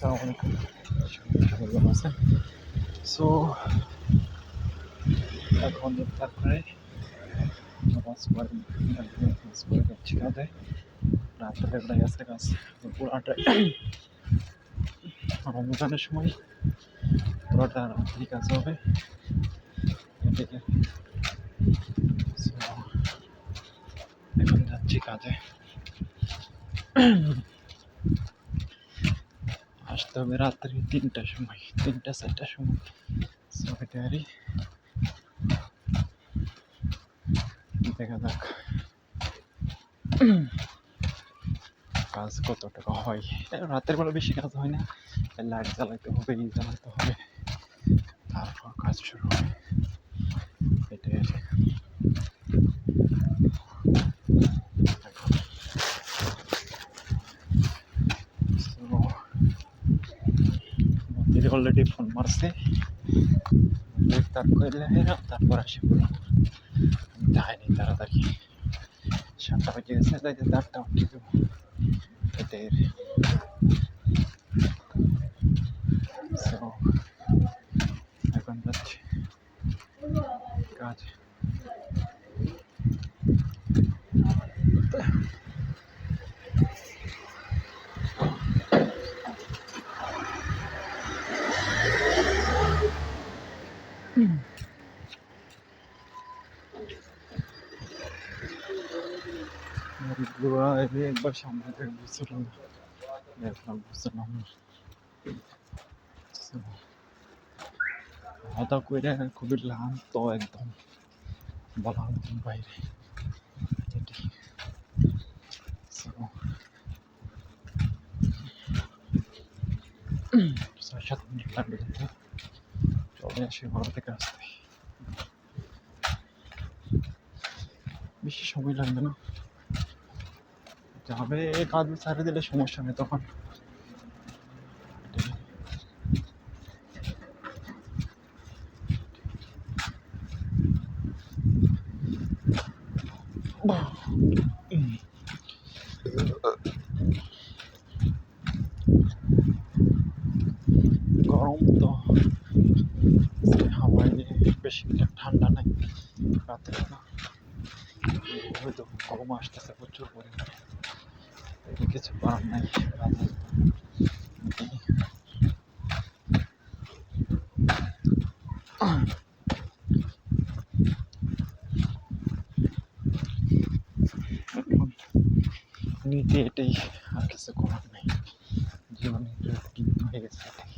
আসসালামু আছেন? সো এখন ইফতার করে নামাজ পড়ে নামাজ পড়ে যাচ্ছি কাজে রাত্রে প্রায় আসতে কাজ। রমজানের সময় পুরোটা রাত্রি কাজ হবে। এদিকে এখন যাচ্ছি কাজে। আসতে হবে রাত্রি তিনটার সময়, তিনটা, চারটার সময়। সবাই দেখা যাক। কাজ কত টাকা হয়? রাতের বেলা বেশি কাজ হয় না। লাইট জ্বালাইতে হবে ই জ্বালাইতে হবে। তারপর কাজ শুরু হবে এটাই আর কি। এখন So, মন্দিরে অলরেডি ফোন মারছে। তার কইলে না তারপর আসি বললাম আমি তাড়াতাড়ি। সাতটা বাজে গেছে যাইতে চারটা উঠে দেবো। So, এখন যাচ্ছি। কাজ। গাড়িগুলো এলে একবার সামনে থেকে বুঝছিলাম না দেখলাম বুঝছিলাম না So, খাওয়া দাওয়া করে খুবই ক্লান্ত একদম বলার মতন বাইরে এটাই So, ছয় সাত মিনিট লাগবে কিন্তু চলে আসি ঘর থেকে আসতে বেশি সময় লাগবে না। যাবে কাজ ছাড়ে দিলে সমস্যা নেই তখন। গরম তো। হাওয়ায় বেশি ঠান্ডা নাই। রাতে না। হয়তো গরম আসতেছে, প্রচুর পরিমাণে। কিছু করার নাই নিতে এটাই আর কিছু করার নাই। জীবনে হয়ে গেছে এটাই।